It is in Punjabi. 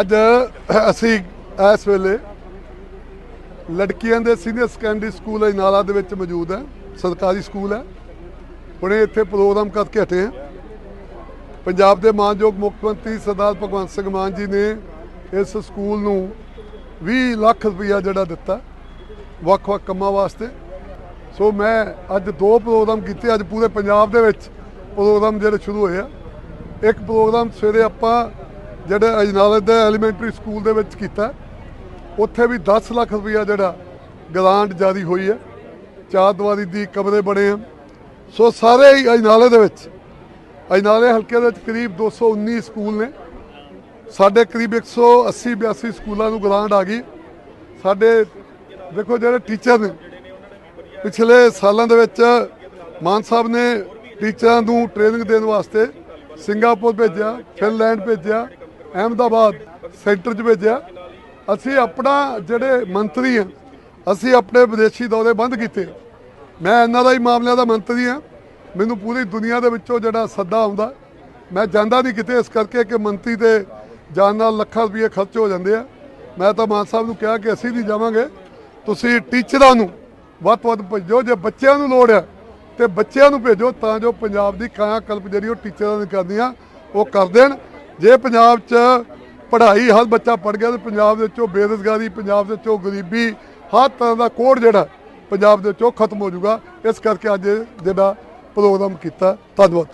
ਅੱਜ ਅਸੀਂ ਇਸ ਵੇਲੇ ਲੜਕੀਆਂ ਦੇ ਸੀਨੀਅਰ ਸੈਕੰਡਰੀ ਸਕੂਲ ਅਜਨਾਲਾ ਦੇ ਵਿੱਚ ਮੌਜੂਦ ਹੈ। ਸਰਕਾਰੀ ਸਕੂਲ ਹੈ। ਹੁਣੇ ਇੱਥੇ ਪ੍ਰੋਗਰਾਮ ਕਰਕੇ ਹਟੇ ਹਾਂ। ਪੰਜਾਬ ਦੇ ਮਾਨਯੋਗ ਮੁੱਖ ਮੰਤਰੀ ਸਰਦਾਰ ਭਗਵੰਤ ਸਿੰਘ ਮਾਨ ਜੀ ਨੇ ਇਸ ਸਕੂਲ ਨੂੰ 20 ਲੱਖ ਰੁਪਇਆ ਜਿਹੜਾ ਦਿੱਤਾ, ਵੱਖ-ਵੱਖ ਕੰਮਾਂ ਵਾਸਤੇ। ਸੋ ਮੈਂ ਅੱਜ ਦੋ ਪ੍ਰੋਗਰਾਮ ਕੀਤੇ, ਅੱਜ ਪੂਰੇ ਪੰਜਾਬ ਦੇ ਵਿੱਚ ਪ੍ਰੋਗਰਾਮ ਜਿਹੜੇ ਸ਼ੁਰੂ ਹੋਏ ਆ। ਇੱਕ ਪ੍ਰੋਗਰਾਮ ਸਵੇਰੇ ਆਪਾਂ ਜਿਹੜੇ ਅਜਨਾਲੇ ਦੇ ਐਲੀਮੈਂਟਰੀ ਸਕੂਲ ਦੇ ਵਿੱਚ ਕੀਤਾ। ਉੱਥੇ ਵੀ 10 ਲੱਖ ਰੁਪਇਆ ਜਿਹੜਾ ਗ੍ਰਾਂਟ ਜਾਰੀ ਹੋਈ ਹੈ। ਚਾਰ ਦੀਵਾਰੀ ਦੀ ਕਮਰੇ ਬਣੇ ਆ ਸੋ ਸਾਰੇ ਹੀ ਅਜਨਾਲੇ ਦੇ ਵਿੱਚ, ਅਜਨਾਲੇ ਹਲਕੇ ਦੇ ਵਿੱਚ ਕਰੀਬ 219 ਸਕੂਲ ਨੇ। ਸਾਡੇ ਕਰੀਬ 180 82 ਸਕੂਲਾਂ ਨੂੰ ਗ੍ਰਾਂਟ ਆ ਗਈ। ਸਾਡੇ ਦੇਖੋ ਜਿਹੜੇ ਟੀਚਰ ਨੇ, ਪਿਛਲੇ ਸਾਲਾਂ ਦੇ ਵਿੱਚ ਮਾਨ ਸਾਹਿਬ ਨੇ ਟੀਚਰਾਂ ਨੂੰ ਟ੍ਰੇਨਿੰਗ ਦੇਣ ਵਾਸਤੇ ਸਿੰਗਾਪੁਰ ਭੇਜਿਆ, ਫਿਨਲੈਂਡ ਭੇਜਿਆ ਅਹਿਮਦਾਬਾਦ ਸੈਂਟਰ 'ਚ ਭੇਜਿਆ। ਅਸੀਂ ਆਪਣਾ ਜਿਹੜੇ ਮੰਤਰੀ ਆ, ਅਸੀਂ ਆਪਣੇ ਵਿਦੇਸ਼ੀ ਦੌਰੇ ਬੰਦ ਕੀਤੇ। ਮੈਂ ਐਨਆਰਆਈ ਮਾਮਲਿਆਂ ਦਾ ਮੰਤਰੀ ਆ। ਮੈਨੂੰ ਪੂਰੀ ਦੁਨੀਆ ਦੇ ਵਿੱਚੋਂ ਜਿਹੜਾ ਸੱਦਾ ਆਉਂਦਾ, ਮੈਂ ਜਾਂਦਾ ਨਹੀਂ ਕਿਤੇ ਇਸ ਕਰਕੇ ਕਿ ਮੰਤਰੀ ਤੇ ਜਾਣ ਨਾਲ ਲੱਖਾਂ ਰੁਪਏ ਖਰਚ ਹੋ ਜਾਂਦੇ ਆ। ਮੈਂ ਤਾਂ ਮਾਨ ਸਾਹਿਬ ਨੂੰ ਕਿਹਾ ਕਿ ਅਸੀਂ ਨਹੀਂ ਜਾਵਾਂਗੇ। ਤੁਸੀਂ ਟੀਚਰਾਂ ਨੂੰ ਵੱਧ ਤੋਂ ਵੱਧ ਭੇਜੋ, ਜੇ ਬੱਚਿਆਂ ਨੂੰ ਲੋੜ ਹੈ ਤੇ ਬੱਚਿਆਂ ਨੂੰ ਭੇਜੋ, ਤਾਂ ਜੋ ਪੰਜਾਬ ਦੀ ਕਾਇਆ ਕਲਪ ਜਿਹੜੀ ਉਹ ਟੀਚਰਾਂ ਨੇ ਕਰਨੀ ਉਹ ਕਰ ਦੇਣ। ਜੇ ਪੰਜਾਬ 'ਚ ਪੜ੍ਹਾਈ, ਹਰ ਬੱਚਾ ਪੜ ਗਿਆ ਤੇ ਪੰਜਾਬ ਦੇ ਵਿੱਚੋਂ ਬੇਰੁਜ਼ਗਾਰੀ, ਪੰਜਾਬ ਦੇ ਵਿੱਚੋਂ ਗਰੀਬੀ, ਹਰ ਤਰ੍ਹਾਂ ਦਾ ਕੋੜ ਜਿਹੜਾ ਪੰਜਾਬ ਦੇ ਵਿੱਚੋਂ ਖਤਮ ਹੋ ਜਾਊਗਾ। ਇਸ ਕਰਕੇ ਅੱਜ ਜਿਹੜਾ ਪ੍ਰੋਗਰਾਮ ਕੀਤਾ। ਧੰਨਵਾਦ